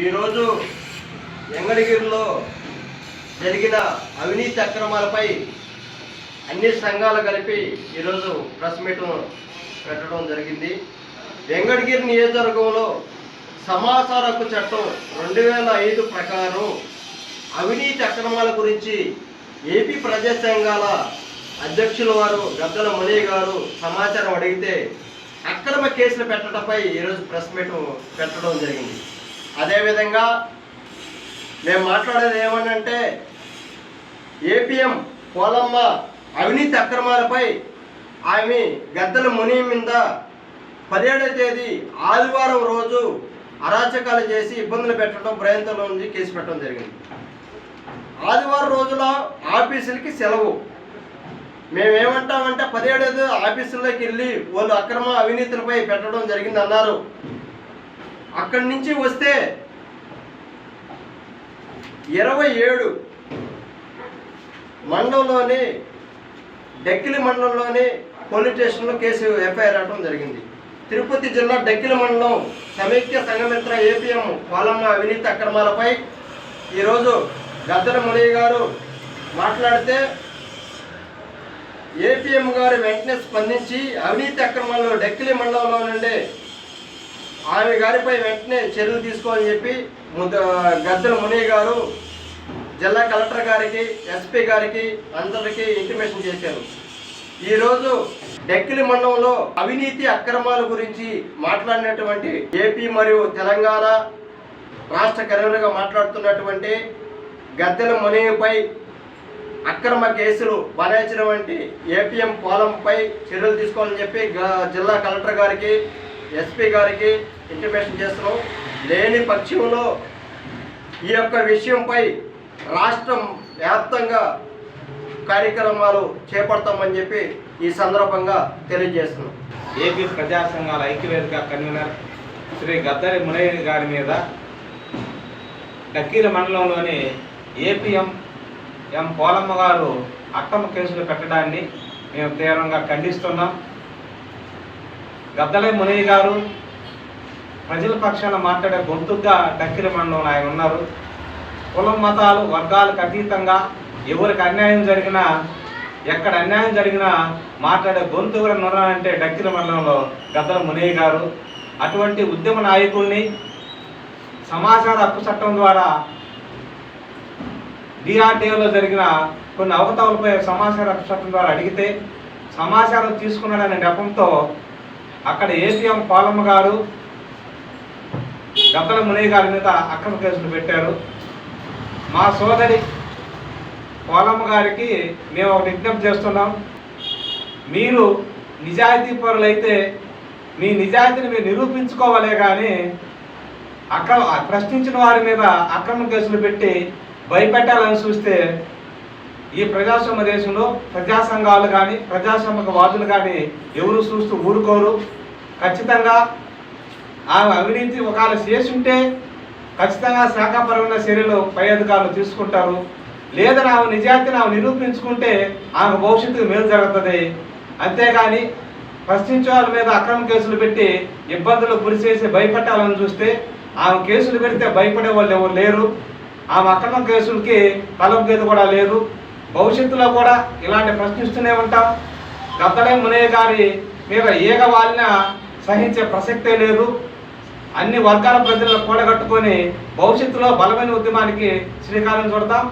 ఈరోజు ఎంగళగిరిలో జరిగిన అవినీతి అక్రమాలపై అన్ని సంఘాలు కలిపి ఈరోజు ప్రెస్ మీట్ పెట్టడం జరిగింది. వెంగళగిరి నియోజకవర్గంలో సమాచార హక్కు చట్టం రెండు వేల ఐదు ప్రకారం అవినీతి అక్రమాల గురించి ఏపీ ప్రజా సంఘాల అధ్యక్షుల వారు గద్దల మునయ్య గారు సమాచారం అడిగితే అక్రమ కేసులు పెట్టడంపై ఈరోజు ప్రెస్ మీట్ పెట్టడం జరిగింది. అదేవిధంగా మేము మాట్లాడేది ఏమనంటే ఏపీఎం పోలమ్మ అవినీతి అక్రమాలపై ఆమె గద్దల ముని మీద పదిహేడో తేదీ ఆదివారం రోజు అరాచకాలు చేసి ఇబ్బందులు పెట్టడం ప్రయంతంలో ఉంది కేసు పెట్టడం జరిగింది. ఆదివారం రోజుల ఆఫీసులకి సెలవు. మేమేమంటామంటే పదిహేడేది ఆఫీసుల్లోకి వెళ్ళి వాళ్ళు అక్రమ అవినీతులపై పెట్టడం జరిగింది అన్నారు అక్కడి నుంచి వస్తే ఇరవై ఏడు మండలంలోని డెక్కిలి మండలంలోని పోలీస్ స్టేషన్లో కేసు ఎఫ్ఐఆర్ అవడం జరిగింది. తిరుపతి జిల్లా డెక్కిలి మండలం సమైక్య సంఘమిత్ర ఏపీఎం పాలమ్మ అవినీతి అక్రమాలపై ఈరోజు గద్దర మునయ్య గారు మాట్లాడితే ఏపీఎం గారు వెంటనే స్పందించి అవినీతి అక్రమాల్లో డెక్కిలి మండలంలో నుండి ఆమె గారిపై వెంటనే చర్యలు తీసుకోవాలని చెప్పి ముద్ద గద్దల మునయ్య గారు జిల్లా కలెక్టర్ గారికి ఎస్పీ గారికి అందరికీ ఇంటిమేషన్ చేశారు. ఈరోజు డెక్కిలి మండలంలో అవినీతి అక్రమాల గురించి మాట్లాడినటువంటి ఏపీ మరియు తెలంగాణ రాష్ట్ర కన్వీనర్గా మాట్లాడుతున్నటువంటి గద్దెల మునయ్యపై అక్రమ కేసులు బనాయించినటువంటి ఏపీఎం పోలంపై చర్యలు తీసుకోవాలని చెప్పి జిల్లా కలెక్టర్ గారికి ఎస్పీ గారికి ఇంటిమేషన్ చేస్తున్నాం. లేని పక్షంలో ఈ యొక్క విషయంపై రాష్ట్రం వ్యాప్తంగా కార్యక్రమాలు చేపడతామని చెప్పి ఈ సందర్భంగా తెలియజేస్తున్నాం. ఏపీ ప్రజా సంఘాల ఐక్యవేదిక కన్వీనర్ శ్రీ గద్దరి మునయ్య గారి మీద డక్కీల మండలంలోని ఏపీఎం ఎం పోలమ్మ గారు అక్రమ కేసులు పెట్టడాన్ని మేము తీవ్రంగా ఖండిస్తున్నాం. గద్దలే మునయ్య గారు ప్రజల పక్షాన మాట్లాడే గొంతుగా డక్కిల మండలంలో ఆయన ఉన్నారు. కులం మతాలు వర్గాలకు అతీతంగా ఎవరికి అన్యాయం జరిగినా ఎక్కడ అన్యాయం జరిగినా మాట్లాడే గొంతుగా ఎవరైనా ఉన్నారంటే డక్కిల మండలంలో గద్దల మునయ్య గారు. అటువంటి ఉద్యమ నాయకుల్ని సమాచార హక్కు చట్టం ద్వారా డిఆర్టీఓలో జరిగిన కొన్ని అవకతవలపై సమాచార హక్కు చట్టం ద్వారా అడిగితే సమాచారం తీసుకున్నాడనే నెపంతో అక్కడ ఏపీఎం పాలమ్మ గారు గద్దల మునయ్య గారి మీద అక్రమ కేసులు పెట్టారు. మా సోదరి పోలమ్మ గారికి మేము ఒక విజ్ఞప్తి చేస్తున్నాం. మీరు నిజాయితీ పరులైతే మీ నిజాయితీని మీరు నిరూపించుకోవాలే కానీ అక్రమ ప్రశ్నించిన వారి మీద అక్రమ కేసులు పెట్టి భయపెట్టాలని చూస్తే ఈ ప్రజాస్వామ్య దేశంలో ప్రజా సంఘాలు కానీ ప్రజాస్వామ్య వాదులు కానీ ఎవరు చూస్తూ ఊరుకోరు. ఖచ్చితంగా ఆమె అవినీతి ఒకవేళ చేసుంటే ఖచ్చితంగా శాఖాపరమైన చర్యలు పై అధికారులు తీసుకుంటారు. లేదా ఆమె నిజాయితీని ఆమె నిరూపించుకుంటే ఆమె భవిష్యత్తుకు మేలు జరుగుతుంది. అంతేగాని ప్రశ్నించే వాళ్ళ మీద అక్రమ కేసులు పెట్టి ఇబ్బందులు గురి చేసి భయపెట్టాలని చూస్తే ఆమె కేసులు పెడితే భయపడే వాళ్ళు ఎవరు లేరు. ఆమె అక్రమ కేసులకి తలపుగేది కూడా లేదు. భవిష్యత్తులో కూడా ఇలాంటి ప్రశ్నిస్తూనే ఉంటాం. గద్దలే మునయ్య గారి మీద ఏగ వాలిన సహించే ప్రసక్తే లేదు. అన్ని వర్గాల ప్రజలను కూడగట్టుకొని భవిష్యత్తులో బలమైన ఉద్యమానికి శ్రీకారం చుడతాం.